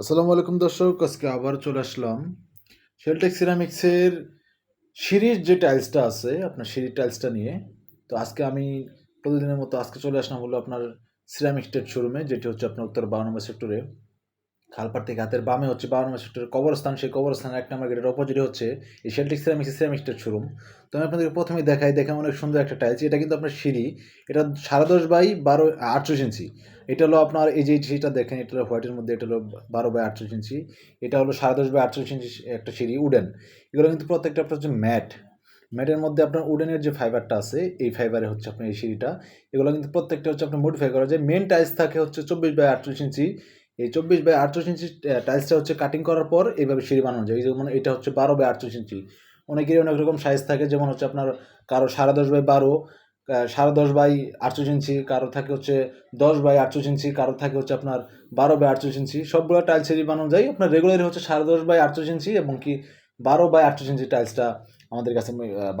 আসসালামু আলাইকুম দর্শক, আজকে আবার চলে আসলাম শেলটেক সিরামিক্সের সিঁড়ির যে টাইলসটা আছে, আপনার সিঁড়ির টাইলসটা নিয়ে। তো আজকে আমি প্রতিদিনের মতো আজকে চলে আসলাম হলো আপনার সিরামিক স্টেট শোরুমে যেটি হচ্ছে আপনার উত্তর বারো নম্বর সেক্টরে খালপার থেকে হাতের বামে হচ্ছে বারো নম্বর সেক্টরের কবরস্থান। সেই কবরস্থানের এক নম্বর গেটের অপোজিটে হচ্ছে এই সিরামিক্সের সিরামিক স্টেট শোরুম তো আমি আপনাদেরকে প্রথমেই দেখাই, দেখে অনেক সুন্দর একটা টাইলস এটা কিন্তু আপনার সিঁড়ি। এটা সাড়ে দশ বাই বারো, আটচল্লিশ ইঞ্চি। এটা হলো আপনার এই যে সিঁড়িটা দেখেন, এটা হলো হোয়াইটের মধ্যে, এটা হলো বারো বাই আটচল্লিশ ইঞ্চি। এটা হলো সাড়ে দশ বাই আটচল্লিশ ইঞ্চি একটা সিঁড়ি উডেন এগুলো কিন্তু প্রত্যেকটা আপনার হচ্ছে ম্যাট। ম্যাটের মধ্যে আপনার উডেনের যে ফাইবারটা আছে, এই ফাইবারে হচ্ছে আপনার এই সিঁড়িটা। এগুলো কিন্তু প্রত্যেকটা হচ্ছে আপনার মডিফাই করা যায়। মেন টাইলস থাকে হচ্ছে চব্বিশ বাই আটচল্লিশ ইঞ্চি। এই চব্বিশ বাই আটচল্লিশ ইঞ্চি টাইলসটা হচ্ছে কাটিং করার পর এইভাবে সিঁড়ি বানানো যায়। যেমন এটা হচ্ছে বারো বাই আটচল্লিশ ইঞ্চি। অনেকেরই অনেক রকম সাইজ থাকে, যেমন হচ্ছে আপনার কারও সাড়ে দশ বাই বারো সাড়ে দশ বাই আটচল্লিশ ইঞ্চি, কারও থাকে হচ্ছে দশ বাই আটচল্লিশ ইঞ্চি, কারও থাকে হচ্ছে আপনার বারো বাই আটচল্লিশ ইঞ্চি। সবগুলো টাইলসেরই বানানো যায়। আপনার রেগুলারই হচ্ছে সাড়ে দশ বাই আটচল্লিশ ইঞ্চি এবং কি বারো বাই আটচল্লিশ ইঞ্চি টাইলসটা আমাদের কাছে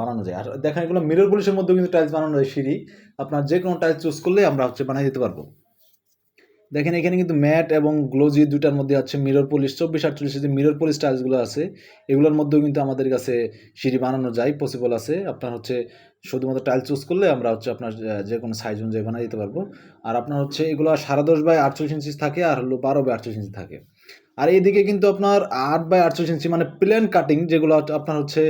বানানো যায়। আর দেখেন এগুলো মিরর পলিশের মধ্যেও কিন্তু টাইলস বানানো যায় সিঁড়ি। আপনার যে কোনো টাইলস চুজ করলে আমরা হচ্ছে বানিয়ে দিতে পারব। দেখেন এখানে কিন্তু ম্যাট এবং গ্লোজি দুটার মধ্যে আছে মিরর পলিশ, চব্বিশ আটচল্লিশ যে মিরর পলিশ টাইলসগুলো আছে, এগুলোর মধ্যেও কিন্তু আমাদের কাছে সিঁড়ি বানানো যায় পসিবল আছে। আপনার হচ্ছে শুধুমাত্র টাইল চুজ করলে আমরা হচ্ছে আপনার যে কোনো সাইজ অনুযায়ী বানিয়ে দিতে পারব। আর আপনার হচ্ছে এগুলো সাড়ে দশ বাই আটচল্লিশ ইঞ্চি থাকে আর হলো বারো বাই আটচল্লিশ ইঞ্চি থাকে। আর এইদিকে কিন্তু আপনার আট বাই আটচল্লিশ ইঞ্চি মানে প্লেন কাটিং যেগুলো আপনার হচ্ছে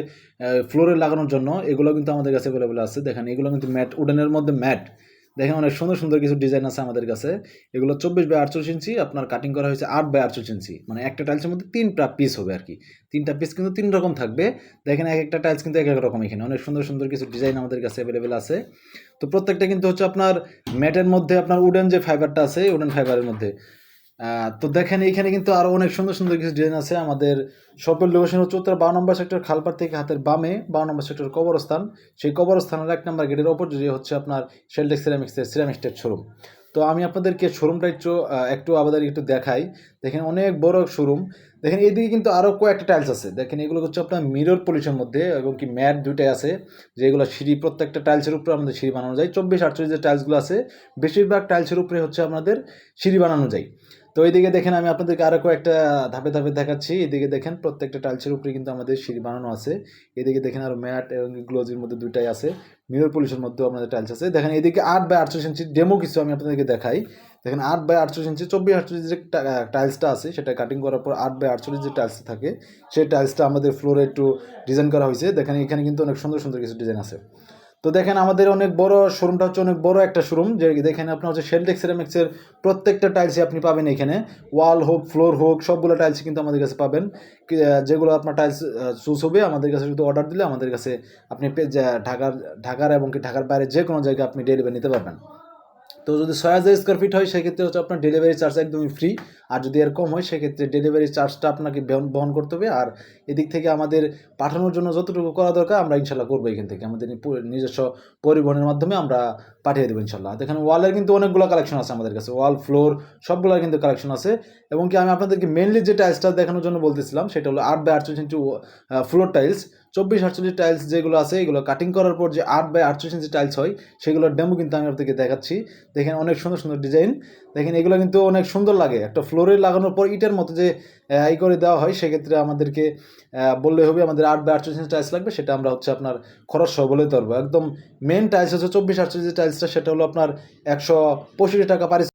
ফ্লোরে লাগানোর জন্য, এগুলো কিন্তু আমাদের কাছে অ্যাভেলেবেল আছে। দেখেন এগুলো কিন্তু ম্যাট, উডেনের মধ্যে ম্যাট। দেখেন অনেক সুন্দর সুন্দর কিছু ডিজাইন আছে আমাদের কাছে। এগুলো চব্বিশ বাই আটচল্লিশ ইঞ্চি, আপনার কাটিং করা হয়েছে আট বাই আটচল্লিশ ইঞ্চি। মানে একটা টাইলসের মধ্যে তিনটা পিস হবে আর কি। তিনটা পিস কিন্তু তিন রকম থাকবে। দেখেন এক একটা টাইলস কিন্তু এক এক রকম এখানে। অনেক সুন্দর সুন্দর কিছু ডিজাইন আমাদের কাছে অ্যাভেলেবেল আছে। তো প্রত্যেকটা কিন্তু হচ্ছে আপনার ম্যাটের মধ্যে আপনার উডেন যে ফাইবারটা আছে উডেন ফাইবারের মধ্যে। তো দেখেন, এখানে কিন্তু আরও অনেক সুন্দর সুন্দর কিছু ডিজাইন আছে। আমাদের শপের লোকেশন হচ্ছে উত্তর বারো নম্বর সেক্টর খালপার থেকে হাতের বামে বারো নম্বর সেক্টর কবরস্থান। সেই কবরস্থানের এক নম্বর গেটের ওপর যে হচ্ছে আপনার শেলটেক সিরামিক্সের সিরামিক স্টেট শোরুম তো আমি আপনাদেরকে শোরুমটা একটু একটু আমাদের একটু দেখাই। দেখেন, অনেক বড় শোরুম দেখেন, এইদিকে কিন্তু আরও কয়েকটা টাইলস আছে। দেখেন, এগুলো হচ্ছে আপনার মিরর পলিশের মধ্যে এবং কি ম্যাট দুইটাই আছে যেগুলো সিঁড়ি, প্রত্যেকটা টাইলসের উপরে আমাদের সিঁড়ি বানানো যায়। চব্বিশ, আটচল্লিশ যে টাইলসগুলো আছে, বেশিরভাগ টাইলসের উপরে হচ্ছে আমাদের সিঁড়ি বানানো যায়। তো এইদিকে দেখেন, আমি আপনাদেরকে আরও কয়েকটা ধাপে ধাপে দেখাচ্ছি। এদিকে দেখেন, প্রত্যেকটা টাইলসের উপরে কিন্তু আমাদের সিঁড়ি বানানো আছে। এদিকে দেখেন, আর ম্যাট এবং গ্লোজির মধ্যে দুইটাই আছে। মিরর পলিশের মধ্যেও আমাদের টাইলস আছে। দেখেন এদিকে আট বাই আটচল্লিশ ইঞ্চি ডেমো কিছু আমি আপনাদেরকে দেখাই। দেখেন আট বাই আটচল্লিশ ইঞ্চি, চব্বিশ আটচল্লিশ যে টাইলসটা আছে, সেটা কাটিং করার পর আট বাই আটচল্লিশ যে টাইলসটা থাকে, সেই টাইলসটা আমাদের ফ্লোরে একটু ডিজাইন করা হয়েছে। দেখেন এখানে কিন্তু অনেক সুন্দর সুন্দর কিছু ডিজাইন আছে। তো দেখেন আমাদের অনেক বড় শোরুমটা হচ্ছে অনেক বড় একটা শোরুম যে দেখেন আপনার হচ্ছে শেলটেক সিরামিক্সের প্রত্যেকটা টাইলসই আপনি পাবেন এখানে। ওয়াল হোক ফ্লোর হোক, সবগুলো টাইলস কিন্তু আমাদের কাছে পাবেন। যেগুলো আপনার টাইলস চুজ হবে, আমাদের কাছে শুধু অর্ডার দিলে আমাদের কাছে আপনি ঢাকার ঢাকার এবং কি ঢাকার বাইরে যে কোনো জায়গায় আপনি ডেলিভারি নিতে পারবেন। তো যদি ছয় হাজার স্কোয়ার ফিট হয়, সেক্ষেত্রে হচ্ছে আপনার ডেলিভারি চার্জ একদমই ফ্রি আর যদি এর কম হয়, সেক্ষেত্রে ডেলিভারি চার্জটা আপনাকে বহন- করতে হবে। আর এদিক থেকে আমাদের পাঠানোর জন্য যতটুকু করা দরকার, আমরা ইনশাল্লাহ করব এখান থেকে। আমাদের নিজস্ব পরিবহনের মাধ্যমে আমরা পাঠিয়ে দেবো ইনশাল্লাহ। দেখেন ওয়ালের কিন্তু অনেকগুলো কালেকশন আছে আমাদের কাছে। ওয়াল ফ্লোর সবগুলোর কিন্তু কালেকশন আছে। এবং কি আমি আপনাদেরকে মেনলি যে টাইলসটা দেখানোর জন্য বলতেছিলাম, সেটা হলো আট বাই আটচল্লিশ ইঞ্চি ফ্লোর টাইলস চব্বিশ আটচল্লিশ টাইলস যেগুলো আছে, এগুলো কাটিং করার পর যে আট বাই আটচল্লিশ ইঞ্চি টাইলস হয় সেগুলোর ডেমো কিন্তু আমি আপনাদেরকে দেখাচ্ছি। দেখেন অনেক সুন্দর সুন্দর ডিজাইন দেখেন এগুলো কিন্তু অনেক সুন্দর লাগে। একটা ফ্লোরে লাগানোর পর ইটের মতো যে ই করে দেওয়া হয়, সেক্ষেত্রে আমাদেরকে বললে হবে আমাদের আট বাই আটচল্লিশ ইঞ্চি টাইলস লাগবে, সেটা আমরা হচ্ছে আপনার খরচ সহ বলে পারব একদম মেন টাইলস হচ্ছে চব্বিশ আটচল্লিশ টাইলসটা সেটা হলো আপনার একশো পঁয়ষট্টি টাকা পারি